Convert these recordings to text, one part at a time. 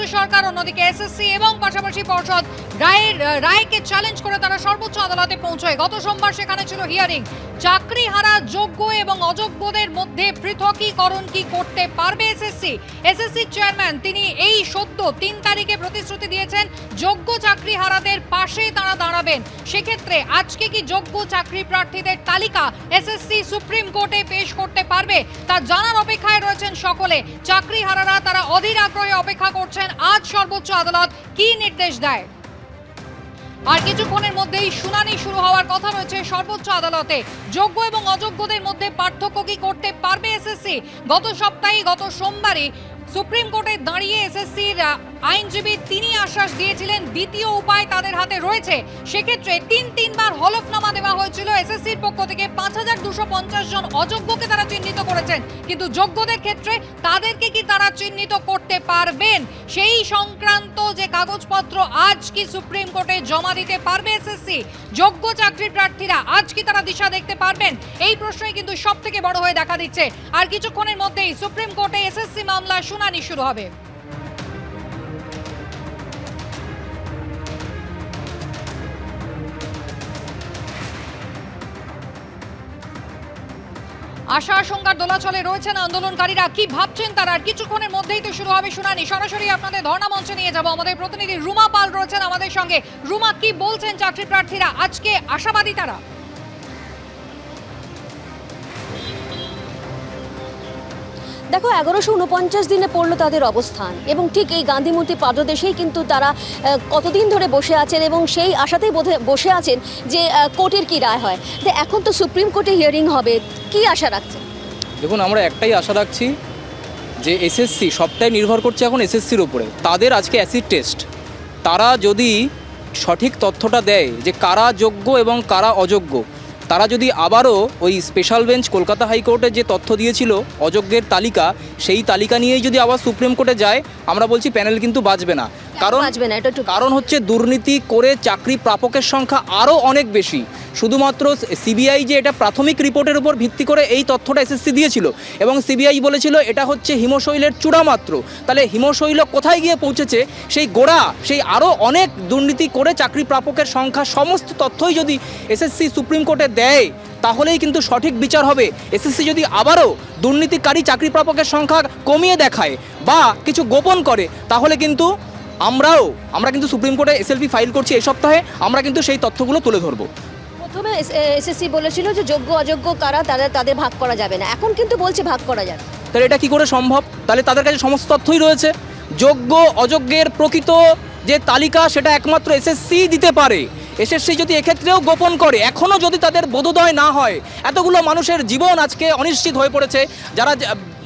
রাজ্য সরকার, অন্যদিকে এসএসসি এবং পাশাপাশি পর্ষদ রায়ের রায়কে চ্যালেঞ্জ করে তারা সর্বোচ্চ আদালতে পৌঁছয়। গত সোমবার সেখানে ছিল হিয়ারিং চাকরি হারা যোগ্য এবং অযোগ্যদের মধ্যে পৃথকীকরণ কি করতে পারবে এসএসসি এসএসসি চেয়ারম্যান তিনি এই সদ্য তিন তারিখে প্রতিশ্রুতি দিয়েছেন, যোগ্য চাকরি হারাদের পাশে তারা দাঁড়াবেন। সেক্ষেত্রে আজকে কি যোগ্য চাকরি প্রার্থীদের তালিকা এসএসসি সুপ্রিম কোর্টে পেশ করতে পারবে? তা জানার অপেক্ষায় রয়েছেন সকলে। চাকরি হারারা তারা অধীর আগ্রহে অপেক্ষা করছেন আজ সর্বোচ্চ আদালত কি নির্দেশ দেয়? আর কিছুক্ষণের মধ্যেই শুনানি শুরু হওয়ার কথা রয়েছে সর্বোচ্চ আদালতে। যোগ্য এবং অযোগ্যদের মধ্যে পার্থক্য কি করতে পারবে এসএসসি? গত সপ্তাহে, গত সোমবারই সুপ্রিম কোর্টে দাঁড়িয়ে এসএসসির আইনজীবী তিনি আশ্বাস দিয়েছিলেন, দ্বিতীয় উপায় তাদের হাতে রয়েছে। সেক্ষেত্রে তিন, তিনবার হলফনামা দেওয়া হয়েছিল। এসএসসির পক্ষ থেকে পাঁচ হাজার দুশো পঞ্চাশ জন অযোগ্যকে তারা চিহ্নিত করেছেন। কিন্তু যোগ্যদের ক্ষেত্রে তাদেরকে কি তারা চিহ্নিত করতে পারবেন? সেই সংক্রান্ত যে কাগজপত্র আজ কি সুপ্রিম কোর্টে জমা দিতে পারবে এসএসসি? যোগ্য চাকরির প্রার্থীরা আজ কি তারা দিশা দেখতে পারবেন? এই প্রশ্নই কিন্তু সব থেকে বড় হয়ে দেখা দিচ্ছে। আর কিছুক্ষণের মধ্যেই সুপ্রিম কোর্টে এসএসসি মামলা শুনানি শুরু হবে। আশা আশঙ্কার দোলাচলে রয়েছেন আন্দোলনকারীরা। কি ভাবছেন তারা? আর কিছুক্ষণের মধ্যেই তো শুরু হবে শুনানি। সরাসরি আপনাদের ধর্ণা মঞ্চে নিয়ে যাব। আমাদের প্রতিনিধি রুমা পাল রয়েছেন আমাদের সঙ্গে। রুমা, কি বলছেন চাকরি প্রার্থীরা? আজকে আশাবাদী তারা? দেখো, এগারোশো উনপঞ্চাশ দিনে পড়ল তাদের অবস্থান এবং ঠিক এই গান্ধীমূর্তি পাদদেশেই কিন্তু তারা কতদিন ধরে বসে আছেন এবং সেই আশাতেই বোধহয় বসে আছেন যে কোর্টের কি রায় হয়। এখন তো সুপ্রিম কোর্টে হিয়ারিং হবে, কি আশা রাখছেন? দেখুন, আমরা একটাই আশা রাখছি যে এসএসসি সবটাই নির্ভর করছে এখন এসএসসির উপরে। তাদের আজকে অ্যাসিড টেস্ট তারা যদি সঠিক তথ্যটা দেয় যে কারা যোগ্য এবং কারা অযোগ্য তারা যদি আবারও ওই স্পেশাল বেঞ্চ কলকাতা হাইকোর্টে যে তথ্য দিয়েছিল, অযোগ্যের তালিকা, সেই তালিকা নিয়েই যদি আবার সুপ্রিম কোর্টে যায়, আমরা বলছি প্যানেল কিন্তু বাঁচবে না। কারণ বাঁচবে না? এটা একটু কারণ হচ্ছে দুর্নীতি করে চাকরি প্রাপকের সংখ্যা আরও অনেক বেশি। শুধুমাত্র সিবিআই যে এটা প্রাথমিক রিপোর্টের উপর ভিত্তি করে এই তথ্যটা এসএসসি দিয়েছিল এবং সিবিআই বলেছিল এটা হচ্ছে হিমশৈলের চূড়ামাত্র। তাহলে হিমশৈল কোথায় গিয়ে পৌঁছেছে? সেই গোড়া সেই আরও অনেক দুর্নীতি করে চাকরি প্রাপকের সংখ্যা সমস্ত তথ্যই যদি এসএসসি সুপ্রিম কোর্টে দেয় তাহলেই কিন্তু সঠিক বিচার হবে। এসএসসি যদি আবারও দুর্নীতিকারী চাকরি প্রাপকের সংখ্যা কমিয়ে দেখায় বা কিছু গোপন করে তাহলে কিন্তু আমরাও আমরা কিন্তু সুপ্রিম কোর্টে এসএলপি ফাইল করছি এই সপ্তাহে আমরা কিন্তু সেই তথ্যগুলো তুলে ধরবো। প্রথমে এসএসসি বলেছিল যে যোগ্য অযোগ্য কারা তাদের তাদের ভাগ করা যাবে না। এখন কিন্তু বলছে ভাগ করা যাবে। তাহলে এটা কি করে সম্ভব? তাহলে তাদের কাছে সমস্ত তথ্যই রয়েছে। যোগ্য অযোগ্যের প্রকৃত যে তালিকা সেটা একমাত্র এসএসসি দিতে পারে। এসএসসি যদি এক্ষেত্রেও গোপন করে এখনও যদি তাদের বোধোদয় না হয়, এতগুলো মানুষের জীবন আজকে অনিশ্চিত হয়ে পড়েছে। যারা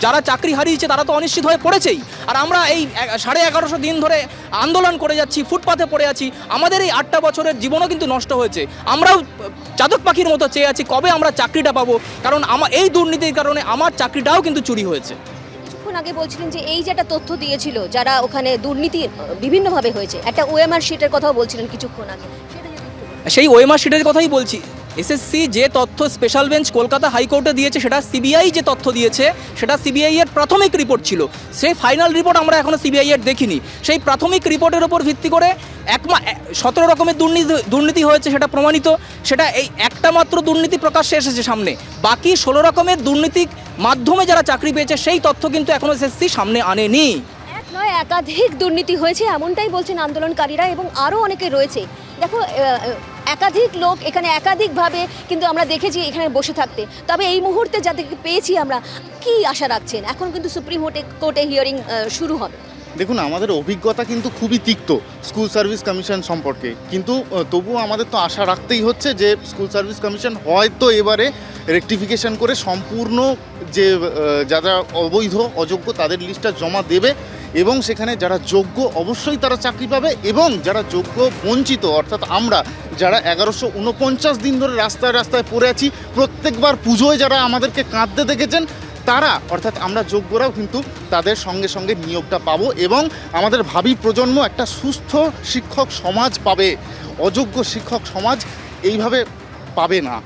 যারা চাকরি হারিয়েছে তারা তো অনিশ্চিত হয়ে পড়েছেই। আর আমরা এই সাড়ে এগারোশো দিন ধরে আন্দোলন করে যাচ্ছি ফুটপাথে পড়ে আছি, আমাদের এই আটটা বছরের জীবনও কিন্তু নষ্ট হয়েছে। আমরাও চাতক পাখির মতো চেয়ে আছি, কবে আমরা চাকরিটা পাবো? কারণ আমার এই দুর্নীতির কারণে আমার চাকরিটাও কিন্তু চুরি হয়েছে। আগে বলছিলেন যে এই যে একটা তথ্য দিয়েছিল, যারা ওখানে দুর্নীতি বিভিন্নভাবে হয়েছে, একটা ওএমআর শিটের কথাও বলছিলেন কিছুক্ষণ আগে। সেটা। সেই ওএমআর শিটের কথাই বলছি। এসএসসি যে তথ্য স্পেশাল বেঞ্চ কলকাতা হাইকোর্টে দিয়েছে, সেটা সিবিআই যে তথ্য দিয়েছে, সেটা সিবিআই এর প্রাথমিক রিপোর্ট ছিল। সেই ফাইনাল রিপোর্ট আমরা এখনও সিবিআই এর দেখিনি। সেই প্রাথমিক রিপোর্টের উপর ভিত্তি করে একমা সতেরো রকমের দুর্নীতি দুর্নীতি হয়েছে, সেটা প্রমাণিত। সেটা এই একটা মাত্র দুর্নীতি প্রকাশ্যে এসেছে সামনে। বাকি ষোলো রকমের দুর্নীতির মাধ্যমে যারা চাকরি পেয়েছে, সেই তথ্য কিন্তু এখনও এসএসসি সামনে আনেনি। নয়, একাধিক দুর্নীতি হয়েছে, এমনটাই বলছেন আন্দোলনকারীরা এবং আরও অনেকে রয়েছে। দেখো একাধিক লোক এখানে একাধিকভাবে কিন্তু আমরা দেখেছি এখানে বসে থাকতে। তবে এই মুহূর্তে যাদেরকে পেয়েছি আমরা, কি আশা রাখছেন? এখন কিন্তু সুপ্রিম কোর্টে কোর্টে হিয়ারিং শুরু হবে। দেখুন, আমাদের অভিজ্ঞতা কিন্তু খুবই তিক্ত স্কুল সার্ভিস কমিশন সম্পর্কে। কিন্তু তবুও আমাদের তো আশা রাখতেই হচ্ছে যে স্কুল সার্ভিস কমিশন হয়তো এবারে রেকটিফিকেশন করে সম্পূর্ণ যে যারা অবৈধ, অযোগ্য তাদের লিস্টটা জমা দেবে। এবং সেখানে যারা যোগ্য অবশ্যই তারা চাকরি পাবে এবং যারা যোগ্য বঞ্চিত, অর্থাৎ আমরা যারা এগারোশো উনপঞ্চাশ দিন ধরে রাস্তায় রাস্তায় পড়ে আছি, প্রত্যেকবার পুজোয় যারা আমাদেরকে কাঁদতে দেখেছেন, তারা, অর্থাৎ আমরা যোগ্যরাও কিন্তু তাদের সঙ্গে সঙ্গে নিয়োগটা পাবো এবং আমাদের ভাবি প্রজন্ম একটা সুস্থ শিক্ষক সমাজ পাবে, অযোগ্য শিক্ষক সমাজ এইভাবে পাবে না।